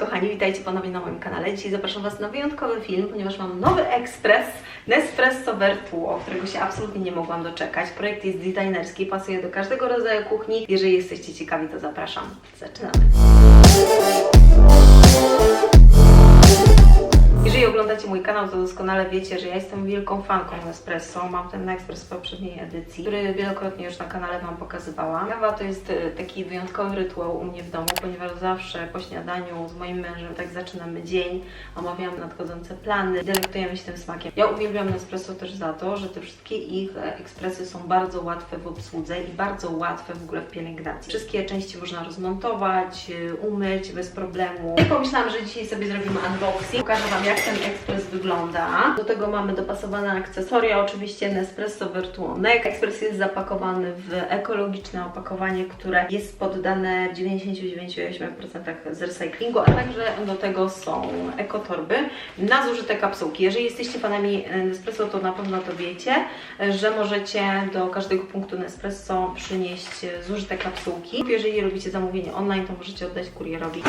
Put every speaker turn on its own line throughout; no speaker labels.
kochani, witajcie ponownie na moim kanale. Dzisiaj zapraszam Was na wyjątkowy film, ponieważ mam nowy ekspres Nespresso Vertuo, którego się absolutnie nie mogłam doczekać. Projekt jest designerski, pasuje do każdego rodzaju kuchni. Jeżeli jesteście ciekawi, to zapraszam. Zaczynamy. Jeżeli oglądacie mój kanał, to doskonale wiecie, że ja jestem wielką fanką Nespresso. Mam ten ekspres z poprzedniej edycji, który wielokrotnie już na kanale Wam pokazywałam. Kawa to jest e, taki wyjątkowy rytuał u mnie w domu, ponieważ zawsze po śniadaniu z moim mężem tak zaczynamy dzień, omawiamy nadchodzące plany, delektujemy się tym smakiem. Ja uwielbiam Nespresso też za to, że te wszystkie ich e, ekspresy są bardzo łatwe w obsłudze i bardzo łatwe w ogóle w pielęgnacji. Wszystkie części można rozmontować, e, umyć bez problemu. I pomyślałam, że dzisiaj sobie zrobimy unboxing. Pokażę Wam, jak ten ekspres wygląda. Do tego mamy dopasowane akcesoria, oczywiście Nespresso Virtuo Neck. Ekspres jest zapakowany w ekologiczne opakowanie, które jest poddane w 99,8% z recyklingu, a także do tego są ekotorby na zużyte kapsułki. Jeżeli jesteście fanami Nespresso, to na pewno to wiecie, że możecie do każdego punktu Nespresso przynieść zużyte kapsułki. Jeżeli robicie zamówienie online, to możecie oddać kurierowi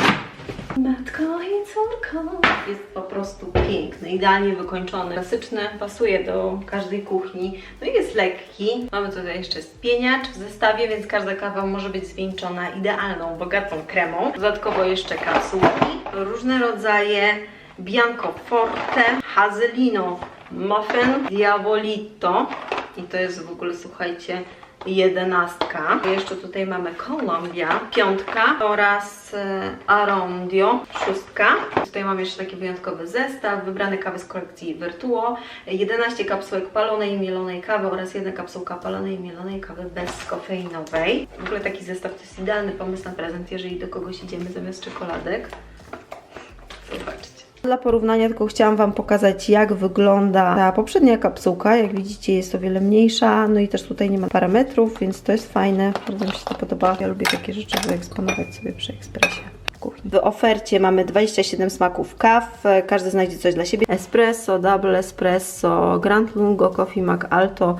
Matko i córko. Jest po prostu piękny, idealnie wykończony, klasyczny, pasuje do każdej kuchni, no i jest lekki. Mamy tutaj jeszcze spieniacz w zestawie, więc każda kawa może być zwieńczona idealną, bogatą kremą. Dodatkowo jeszcze kapsułki, różne rodzaje Bianco Forte, Hazelino Muffin, Diabolito i to jest w ogóle, słuchajcie, jedenastka. Jeszcze tutaj mamy Columbia, piątka oraz e, Arondio, szóstka. Tutaj mam jeszcze taki wyjątkowy zestaw, wybrane kawy z kolekcji Virtuo, 11 kapsułek palonej i mielonej kawy oraz jedna kapsułka palonej i mielonej kawy bezkofeinowej. W ogóle taki zestaw to jest idealny pomysł na prezent, jeżeli do kogoś idziemy zamiast czekoladek. Dla porównania tylko chciałam Wam pokazać, jak wygląda ta poprzednia kapsułka. Jak widzicie, jest o wiele mniejsza, no i też tutaj nie ma parametrów, więc to jest fajne. Bardzo mi się to podoba. Ja lubię takie rzeczy wyeksponować sobie przy ekspresie. W ofercie mamy 27 smaków kaw, każdy znajdzie coś dla siebie. Espresso, Double Espresso, Grand Lungo, Coffee Mac Alto,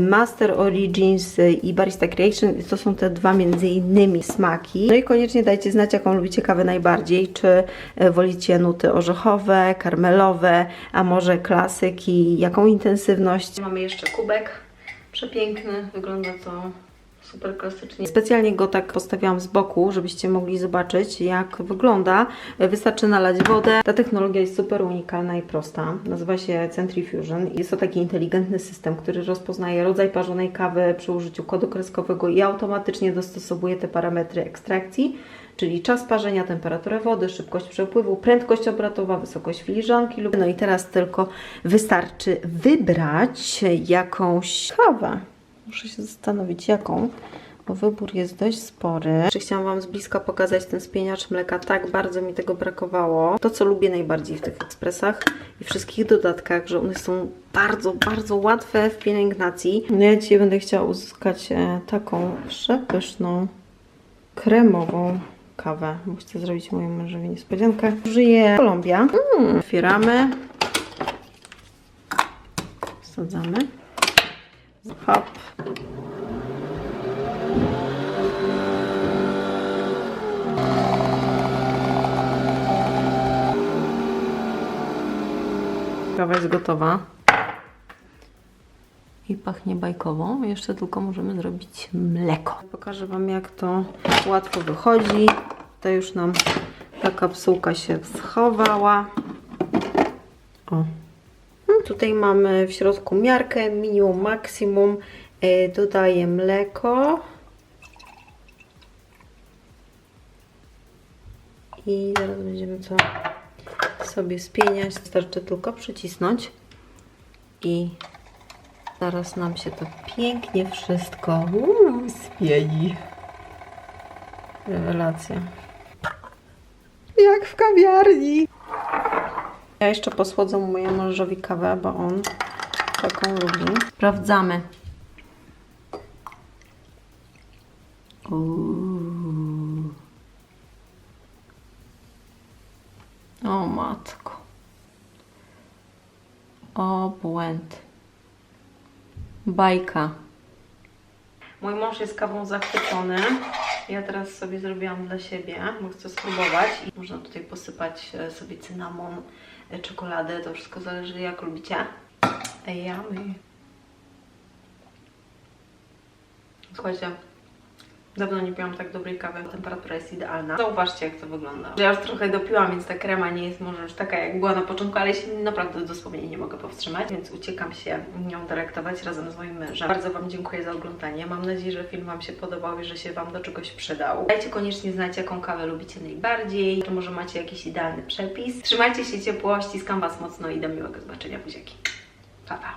Master Origins i Barista Creation. To są te dwa między innymi smaki. No i koniecznie dajcie znać, jaką lubicie kawę najbardziej. Czy wolicie nuty orzechowe, karmelowe, a może klasyki, jaką intensywność. Mamy jeszcze kubek przepiękny, wygląda to super klasycznie. Specjalnie go tak postawiłam z boku, żebyście mogli zobaczyć jak wygląda. Wystarczy nalać wodę. Ta technologia jest super unikalna i prosta. Nazywa się Centrifusion. Jest to taki inteligentny system, który rozpoznaje rodzaj parzonej kawy przy użyciu kodu kreskowego i automatycznie dostosowuje te parametry ekstrakcji czyli czas parzenia, temperaturę wody, szybkość przepływu, prędkość obrotowa, wysokość filiżanki. No i teraz tylko wystarczy wybrać jakąś kawę. Muszę się zastanowić jaką, bo wybór jest dość spory. Jeszcze chciałam Wam z bliska pokazać ten spieniacz mleka. Tak bardzo mi tego brakowało. To, co lubię najbardziej w tych ekspresach i wszystkich dodatkach, że one są bardzo, bardzo łatwe w pielęgnacji. No ja dzisiaj będę chciała uzyskać e, taką przepyszną, kremową kawę, bo chcę zrobić mojemu mężowi niespodziankę. Użyję Kolumbia. Mm, otwieramy. Wsadzamy. Hop. Kawa jest gotowa. I pachnie bajkową. Jeszcze tylko możemy zrobić mleko. Pokażę Wam jak to łatwo wychodzi. To już nam ta kapsułka się schowała. O, Tutaj mamy w środku miarkę, minimum, maksimum. Dodaję mleko. I zaraz będziemy to sobie spieniać. Wystarczy tylko przycisnąć i zaraz nam się to pięknie wszystko uu, spieni. Rewelacja. Jak w kawiarni. Ja jeszcze posłodzę mojemu mężowi kawę, bo on taką lubi. Sprawdzamy. Uuu. O matko. O błęd. Bajka. Mój mąż jest kawą zachwycony. Ja teraz sobie zrobiłam dla siebie, bo chcę spróbować. Można tutaj posypać e, sobie cynamon, e, czekoladę, to wszystko zależy jak lubicie. Ej, Yummy. Słuchajcie, dawno nie piłam tak dobrej kawy, temperatura jest idealna. Zauważcie jak to wygląda. Ja już trochę dopiłam, więc ta krema nie jest może już taka jak była na początku, ale się naprawdę dosłownie nie mogę powstrzymać, więc uciekam się nią delektować razem z moim mężem. Bardzo Wam dziękuję za oglądanie. Mam nadzieję, że film Wam się podobał i że się Wam do czegoś przydał. Dajcie koniecznie znać, jaką kawę lubicie najbardziej, czy może macie jakiś idealny przepis. Trzymajcie się ciepło, ściskam Was mocno i do miłego zobaczenia buziaki. Pa, pa.